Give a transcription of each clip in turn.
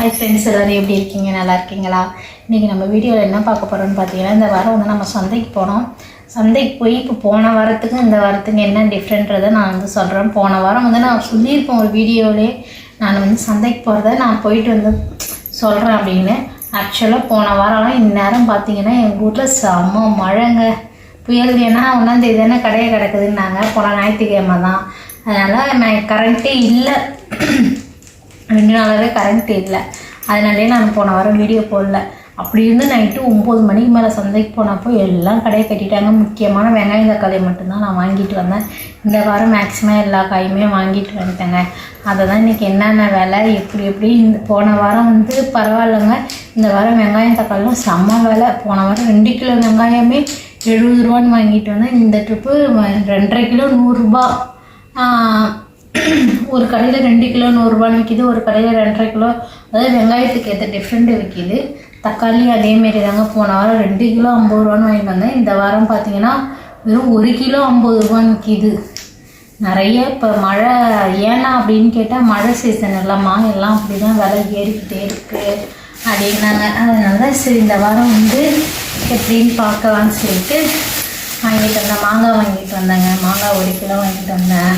Hi friends எல்லோரும் எப்படி இருக்கீங்க? நல்லா இருக்கீங்களா? இன்றைக்கி நம்ம வீடியோவில் என்ன பார்க்க போகிறோம்னு பார்த்தீங்கன்னா இந்த வாரம் வந்து நம்ம சந்தைக்கு போனோம். சந்தைக்கு போய் இப்போ போன வாரத்துக்கு இந்த வாரத்துக்கு என்ன டிஃப்ரெண்ட்றதை நான் வந்து சொல்கிறேன் போன வாரம் வந்து நான் சொல்லியிருப்பேன் ஒரு வீடியோவிலே. நான் வந்து சந்தைக்கு போகிறத நான் போயிட்டு வந்து சொல்கிறேன் அப்படின்னு. ஆக்சுவலாக போன வாரம்லாம் இந்நேரம் பார்த்தீங்கன்னா எங்கள் ஊரில் செம்ம மழைங்க. புயல் ஏன்னா ஒன்றாந்தேதி தானே கடையை கிடக்குதுன்னாங்க. போன ஞாயிற்றுக்கிழமை தான் அதனால் நான் கரண்ட்டே இல்லை. ரெண்டு நாளாகவே கரண்ட் இல்லை. அதனாலே நான் போன வாரம் வீடியோ போடல. அப்படி இருந்து நைட்டு ஒம்பது மணிக்கு மேலே சந்தைக்கு போனப்போ எல்லாம் கடையை கட்டிட்டாங்க. முக்கியமான வெங்காயம் தக்காளி மட்டும்தான் நான் வாங்கிட்டு வந்தேன். இந்த வாரம் மேக்ஸிமம் எல்லா காயுமே வாங்கிட்டு வந்துட்டேங்க. அதை தான் இன்றைக்கி என்னென்ன விலை எப்படி எப்படி. இந்த போன வாரம் வந்து பரவாயில்லைங்க. இந்த வாரம் வெங்காயம் தக்காளிலாம் செம்ம விலை. போன வாரம் ரெண்டு கிலோ வெங்காயமே எழுபது ரூபான்னு வாங்கிட்டு வந்தேன். இந்த ட்ரிப்பு ரெண்டரை கிலோ நூறுரூபா ஒரு கடையில் ரெண்டு கிலோ நூறுரூவான்னு விற்கிது ஒரு கடையில் ரெண்டரை கிலோ. அதாவது வெங்காயத்துக்கு ஏற்ற டிஃப்ரெண்ட் விற்கிது தக்காளி அதேமாரி தாங்க போன வாரம் ரெண்டு கிலோ ஐம்பது ரூபான்னு வாங்கிட்டு வந்தேன். இந்த வாரம் பார்த்தீங்கன்னா வெறும் ஒரு கிலோ ஐம்பது ரூபான்னு விற்கிது நிறைய இப்போ மழை ஏன்னா அப்படின்னு கேட்டால் மழை சீசன் இல்லைம்மா எல்லாம் அப்படி தான் விலை ஏறிக்கிட்டே இருக்குது அப்படின்னாங்க. அதனால தான் சரி இந்த வாரம் வந்து எப்படின்னு பார்க்கலான்னு சொல்லிட்டு வாங்கிட்டு வந்தேன். மாங்காய் வாங்கிட்டு வந்தேங்க. மாங்காய் ஒரு கிலோ வாங்கிட்டு வந்தேன்.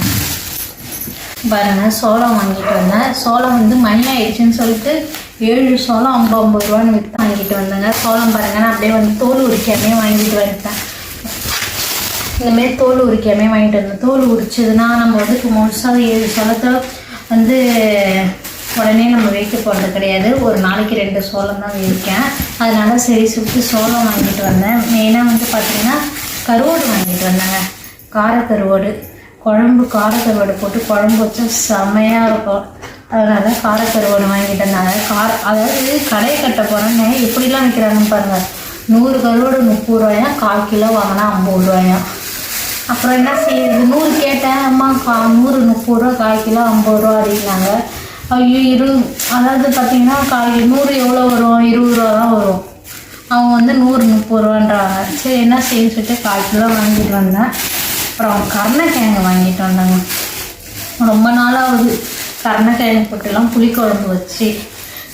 பாருங்க சோளம் வாங்கிட்டு வந்தேன். சோளம் வந்து மணி ஆயிடுச்சுன்னு சொல்லிட்டு ஏழு சோளம் ஐம்பது ஐம்பது ரூபான்னு விற்று வாங்கிட்டு வந்தேங்க. சோளம் பாருங்க நான் அப்படியே வந்து தோல் உரிக்காமே வாங்கிட்டு வந்துட்டேன். இந்தமாரி தோல் உரிக்காமே வாங்கிட்டு வந்தேன். தோல் உரிச்சதுன்னா நம்ம வந்து இப்போ முழுசாக ஏழு சோளத்தை வந்து உடனே நம்ம வெயிட்டு போகிறது கிடையாது. ஒரு நாளைக்கு ரெண்டு சோளம் தான் இருக்கேன் அதனால சரி சுட்டு சோளம் வாங்கிட்டு வந்தேன். மெயினாக வந்து பார்த்திங்கன்னா கருவாடு வாங்கிட்டு வந்தேங்க. கார குழம்பு காரக்கருவாடு போட்டு குழம்பு வச்சா செம்மையாக இருக்கும். அதனால காரக்கருவாடு வாங்கிட்டு வந்தாங்க கார அதாவது கடையை கட்ட போகிறேன்னு எப்படிலாம் விற்கிறாங்கன்னு பாருங்கள் நூறு கருவாடு முப்பது ரூபாயா? கால் கிலோ வாங்கினா ஐம்பது ரூபாயா? அப்புறம் என்ன செய்யறது? நூறு கேட்டேன். அம்மா கா நூறு முப்பது ரூபா கால் கிலோ ஐம்பது ரூபா அப்படின்னாங்க. ஐயோ இரு அதாவது பார்த்தீங்கன்னா கால் நூறு எவ்வளோ வரும்? இருபது ரூபா தான் வரும். அவங்க வந்து நூறு முப்பது ரூபான்றாங்க. சரி என்ன செய்ய சொல்லிட்டு கால் கிலோ வாங்கிட்டு வந்தேன். அப்புறம் கருணக்கிழங்கு வாங்கிட்டு வந்தாங்க. ரொம்ப நாளாகுது கருணக்கிழங்கு போட்டுலாம் புளிக்குழம்பு வச்சு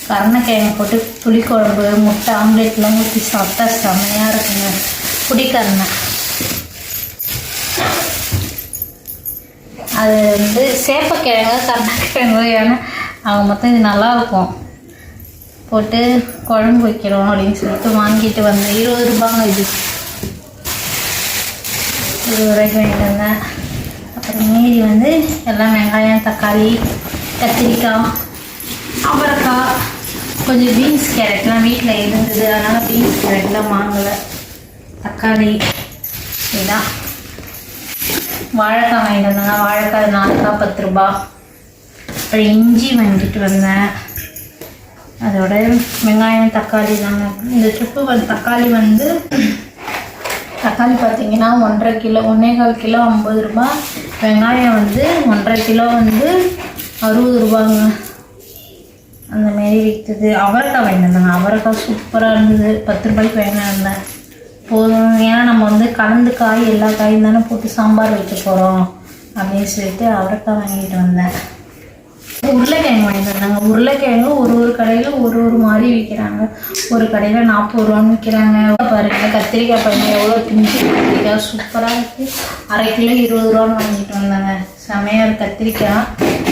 கருணக்கிழங்கு போட்டு புளிக்குழம்பு முட்டை ஆம்லேட்லாம் ஊற்றி சாப்பிட்டா செம்மையாக இருக்குங்க. புடிக்கருணை அது வந்து சேப்பக்கிழங்கு கருணக்கிழங்கு ஏன்னா அவங்க மொத்தம் இது நல்லாயிருக்கும் போட்டு குழம்பு வைக்கிறோம் அப்படின்னு சொல்லிட்டு வாங்கிட்டு வந்தேன். இருபது ரூபாங்க இது. இருபது ரூபாய்க்கு வாங்கிட்டு வந்தேன் அப்புறம் மீதி வந்து எல்லாம் வெங்காயம் தக்காளி கத்திரிக்காய் அவரைக்காய் கொஞ்சம் பீன்ஸ் கேரட்லாம் வீட்டில் இருந்தது. அதனால் பீன்ஸ் கேரட்லாம் வாங்கலை. தக்காளி இதுதான் வாழைக்காய் வாங்கிட்டு வந்தாங்க. வாழைக்காய் நாலுக்காய் பத்து ரூபா. அப்புறம் இஞ்சி வாங்கிட்டு வந்தேன். அதோட வெங்காயம் தக்காளி தாங்க. இந்த ட்ரிப்பு வந்து தக்காளி வந்து தக்காளி பார்த்தீங்கன்னா ஒன்றரை கிலோ ஒன்றே கால் கிலோ ஐம்பது ரூபா. வெங்காயம் வந்து ஒன்றரை கிலோ வந்து அறுபது ரூபாங்க. அந்த மாரி விற்குது அவரைக்காய் வாங்கிட்டு வந்தாங்க அவரைக்காய் சூப்பராக இருந்தது. பத்து ரூபாய்க்கு வாங்கினேன் போதும். ஏன்னா நம்ம வந்து கலந்து காய் எல்லா காயும் தானே போட்டு சாம்பார் வைக்க போகிறோம் அப்படின்னு சொல்லிட்டு அவரைக்காய் வாங்கிட்டு வந்தேன். உருளைக்கிழங்கு வாங்கிட்டு வந்தாங்க உருளைக்கிழங்கு ஒரு ஒரு கடையில் ஒரு ஒரு மாதிரி விற்கிறாங்க ஒரு கடையில் நாற்பது ரூபான்னு விற்கிறாங்க பாருங்க கத்திரிக்காய் பாருங்க எவ்வளோ திஞ்சு கத்திரிக்காய். சூப்பராக இருக்குது அரை கிலோ இருபது ரூபான்னு வாங்கிட்டு வந்தாங்க. செமையாக கத்திரிக்காய்.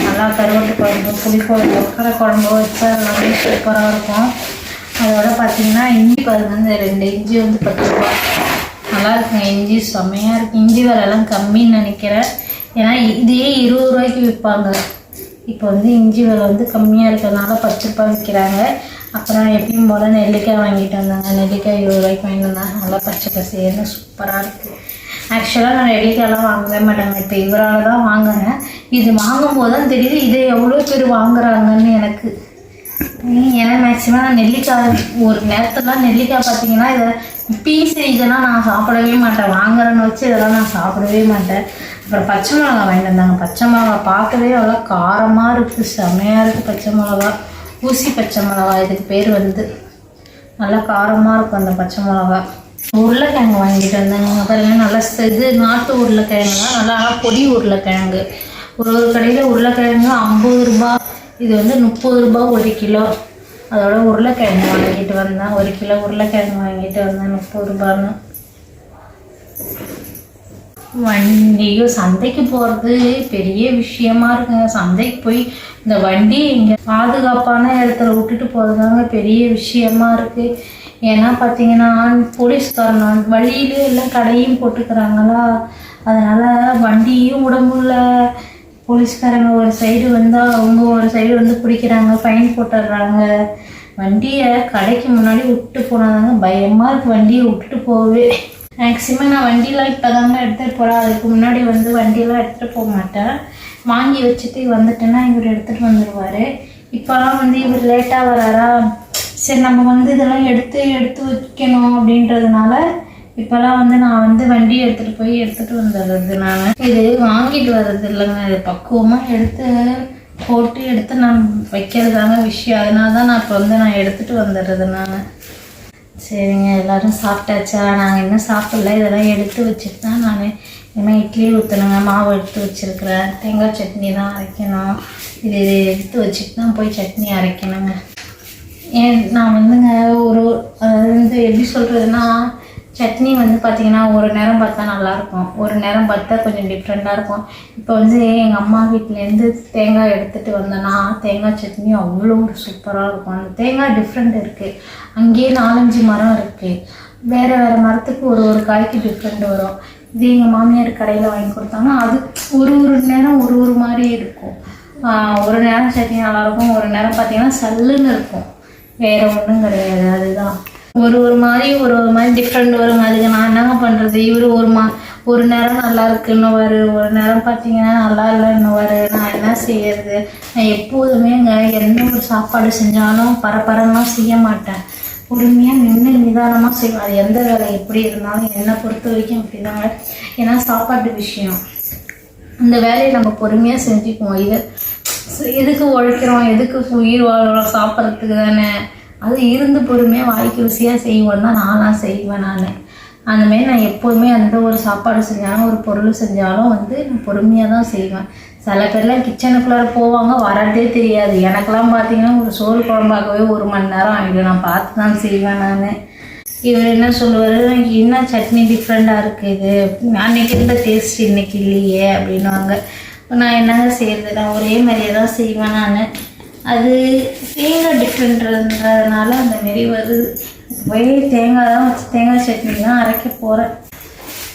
நல்லா கருவாட்டு குழம்பு புளி உக்கரை குழம்பு வச்சா எல்லாமே சூப்பராக இருக்கும். அதோட பார்த்தீங்கன்னா இஞ்சி பாருங்க இந்த ரெண்டு இஞ்சி வந்து பத்து ரூபா நல்லா இருக்குங்க இஞ்சி. செம்மையாக இருக்குது இஞ்சி விலைலாம் கம்மின்னு நினைக்கிறேன். ஏன்னா இதே இருபது ரூபாய்க்கு விற்பாங்க. இப்போ வந்து இஞ்சி விலை வந்து கம்மியாக இருக்கிறதுனால பத்து ரூபாய் விற்கிறாங்க அப்புறம் எப்பயும் போல் நெல்லிக்காய் வாங்கிட்டு வந்தாங்க. நெல்லிக்காய் இருபது ரூபாய்க்கு வாங்கிட்டு வந்தாங்க. நல்லா பச்சை பசேர்னு சூப்பராக இருக்குது ஆக்சுவலாக நான் நெல்லிக்காயெல்லாம் வாங்கவே மாட்டேங்க. இப்போ இவரால் தான் வாங்குறேன் இது வாங்கும்போது தான் தெரியுது இதை எவ்வளோ பேர் வாங்குறாங்கன்னு எனக்கு. ஏன்னா மேக்ஸிமம் நான் நெல்லிக்காய் ஒரு நேரத்துலாம் நெல்லிக்காய் பார்த்தீங்கன்னா இதை பீஸ் இதெல்லாம் நான் சாப்பிடவே மாட்டேன். வாங்குறேன்னு வச்சு இதெல்லாம் நான் சாப்பிடவே மாட்டேன். அப்புறம் பச்சை மிளகா வாங்கிட்டு வந்தாங்க. பச்சை மிளகா பார்க்கவே அவ்வளோ காரமாக இருக்குது செமையாக இருக்குது பச்சை மிளகா. ஊசி பச்சை மிளகா இதுக்கு பேர் வந்து நல்லா காரமாக இருக்கும் அந்த பச்சை மிளகா. உருளைக்கிழங்கு வாங்கிட்டு வந்தாங்க. பாருங்க நல்லா இது நாட்டு உருளைக்கிழங்கு தான் நல்லா பொடி உருளைக்கிழங்கு. ஒரு ஒரு கடையில் உருளைக்கிழங்கு ஐம்பது ரூபா இது வந்து முப்பது ரூபாய் ஒரு கிலோ. அதோட உருளைக்கிழங்கு வாங்கிட்டு வந்தேன். ஒரு கிலோ உருளைக்கிழங்கு வாங்கிட்டு வந்தேன் முப்பது ரூபான்னு. வண்டியோ சந்தைக்கு போகிறது பெரிய விஷயமா இருக்குங்க. சந்தைக்கு போய் இந்த வண்டி இங்கே பாதுகாப்பான இடத்துல விட்டுட்டு போகிறதாங்க பெரிய விஷயமா இருக்குது ஏன்னா பார்த்தீங்கன்னா போலீஸ்காரன் வழியிலே எல்லாம் கடையும் போட்டுக்கிறாங்களா? அதனால் வண்டியும் உடம்புல போலீஸ்காரங்க ஒரு சைடு வந்தால் அவங்க ஒரு சைடு வந்து பிடிக்கிறாங்க ஃபைன் போட்டுடுறாங்க. வண்டியை கடைக்கு முன்னாடி விட்டு போனாதாங்க பயமாக இருக்கு. வண்டியை விட்டுட்டு போகவே மேக்ஸிமம் நான் வண்டியெலாம் இப்போ தாங்க எடுத்துகிட்டு போகிறேன் அதுக்கு முன்னாடி வந்து வண்டிலாம் எடுத்துகிட்டு போக மாட்டேன். வாங்கி வச்சுட்டு வந்துட்டேன்னா இவர் எடுத்துகிட்டு வந்துடுவார் இப்போலாம் வந்து இவர் லேட்டாக வராரா? சரி நம்ம வந்து இதெல்லாம் எடுத்து எடுத்து வைக்கணும் அப்படின்றதுனால இப்போல்லாம் வந்து நான் வந்து வண்டி எடுத்துகிட்டு போய் எடுத்துகிட்டு வந்துடுறது நான். இது வாங்கிட்டு வர்றது இல்லைங்க. இது பக்குவமாக எடுத்து போட்டு எடுத்து நான் வைக்கிறதாங்க விஷயம். அதனால தான் நான் இப்போ வந்து நான் எடுத்துகிட்டு வந்துடுறது நான். சரிங்க எல்லாரும் சாப்பிட்டாச்சா? நாங்கள் இன்னும் சாப்பிடல. இதெல்லாம் எடுத்து வச்சுட்டு தான் நான் இனிமேல் இட்லி ஊற்றணுங்க மாவு எடுத்து வச்சுருக்கிறேன். தேங்காய் சட்னி தான் அரைக்கணும். இது இது எடுத்து வச்சுட்டு தான் போய் சட்னி அரைக்கணுங்க. ஏன் நான் வந்துங்க ஒரு அதாவது வந்து எப்படி சொல்கிறதுனா சட்னி வந்து பார்த்திங்கன்னா ஒரு நேரம் பார்த்தா நல்லாயிருக்கும். ஒரு நேரம் பார்த்தா கொஞ்சம் டிஃப்ரெண்ட்டாக இருக்கும். இப்போ வந்து எங்கள் அம்மா வீட்டிலேருந்து தேங்காய் எடுத்துகிட்டு வந்தேன்னா தேங்காய் சட்னி அவ்வளோ ஒரு சூப்பராக இருக்கும். அந்த தேங்காய் டிஃப்ரெண்ட் இருக்குது அங்கேயே நாலஞ்சு மரம் இருக்குது வேறு வேறு மரத்துக்கு ஒரு ஒரு காய்க்கு டிஃப்ரெண்ட் வரும். இது எங்கள் மாமியார் கடையில் வாங்கி கொடுத்தாங்க அது ஒரு ஒரு நேரம் ஒரு ஒரு மாதிரி இருக்கும். ஒரு நேரம் சட்னி நல்லாயிருக்கும். ஒரு நேரம் பார்த்தீங்கன்னா சல்லுன்னு இருக்கும். வேறு ஒன்றும் கிடையாது. அதுதான். ஒரு ஒரு மாதிரி ஒரு ஒரு மாதிரி டிஃப்ரெண்ட் வரும் அதுக்கு நான் என்னங்க பண்ணுறது இவர் ஒரு மா ஒரு நேரம் நல்லா இருக்குன்னுவார் ஒரு நேரம் பார்த்தீங்கன்னா நல்லா இல்லைன்னுவார் நான் என்ன செய்யறது? நான் எப்போதுமேங்க எந்த ஒரு சாப்பாடு செஞ்சாலும் பரபரமாக செய்ய மாட்டேன். பொறுமையாக நின்று நிதானமாக செய்வேன். அது எந்த வேலை எப்படி இருந்தாலும் என்னை பொறுத்த வரைக்கும் அப்படிதாங்க. ஏன்னா சாப்பாட்டு விஷயம். அந்த வேலையை நம்ம பொறுமையாக செஞ்சுக்குவோம். இது எதுக்கு உழைக்கிறோம் எதுக்கு உயிர் வாழ்கிறோம் சாப்பிட்றதுக்கு தானே. அது இருந்து பொறுமையாக வாய்க்கு ருசியாக செய்வோன்னா நானாக செய்வேன் நான். அந்தமாரி நான் எப்போதுமே எந்த ஒரு சாப்பாடு செஞ்சாலும் ஒரு பொருள் செஞ்சாலும் வந்து நான் பொறுமையாக தான் செய்வேன். சில பேர்லாம் கிச்சனுக்குள்ளார போவாங்க வரதே தெரியாது. எனக்கெல்லாம் பார்த்தீங்கன்னா ஒரு சோறு குழம்பாக்கவே ஒரு மணி நேரம் ஆகிடும் நான் பார்த்து தான் செய்வேன் நான். இவர் என்ன சொல்லுவார்? என்ன சட்னி டிஃப்ரெண்ட்டாக இருக்குது அன்னைக்கு இருந்த டேஸ்ட் இன்னைக்கு இல்லையே அப்படின்னுவாங்க. நான் என்னங்க செய்யறது? நான் ஒரே மாதிரியே தான் செய்வேன் நான். அது தேங்காய் டிஃப்ரெண்ட்ன்றதுனால அந்த மாரி வருது. ஒரே தேங்காய் தான் வச்சு தேங்காய் சட்னி தான் அரைக்க போகிறேன்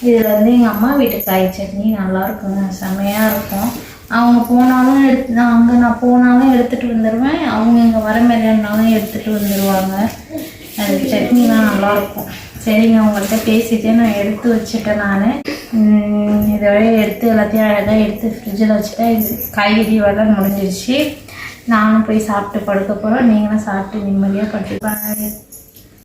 இதில் வந்து எங்கள் அம்மா வீட்டு காய் சட்னி நல்லா இருக்குங்க. செமையாக இருக்கும். அவங்க போனாலும் எடுத்து நான் அங்கே நான் போனாலும் எடுத்துகிட்டு வந்துடுவேன் அவங்க இங்கே வர மாதிரினாலும் எடுத்துகிட்டு வந்துடுவாங்க அது சட்னிலாம் நல்லாயிருக்கும் சரிங்க அவங்கள்ட்ட பேசிட்டே நான் எடுத்து வச்சுட்டேன் நான். இதோட எடுத்து எல்லாத்தையும் அழகாக எடுத்து ஃப்ரிட்ஜில் வச்சுட்டேன் இது காய்கறி வேலை முடிஞ்சிருச்சு. நானும் போய் சாப்பிட்டு படுக்க போகிறோம் நீங்களும் சாப்பிட்டு நிம்மதியாக படுத்து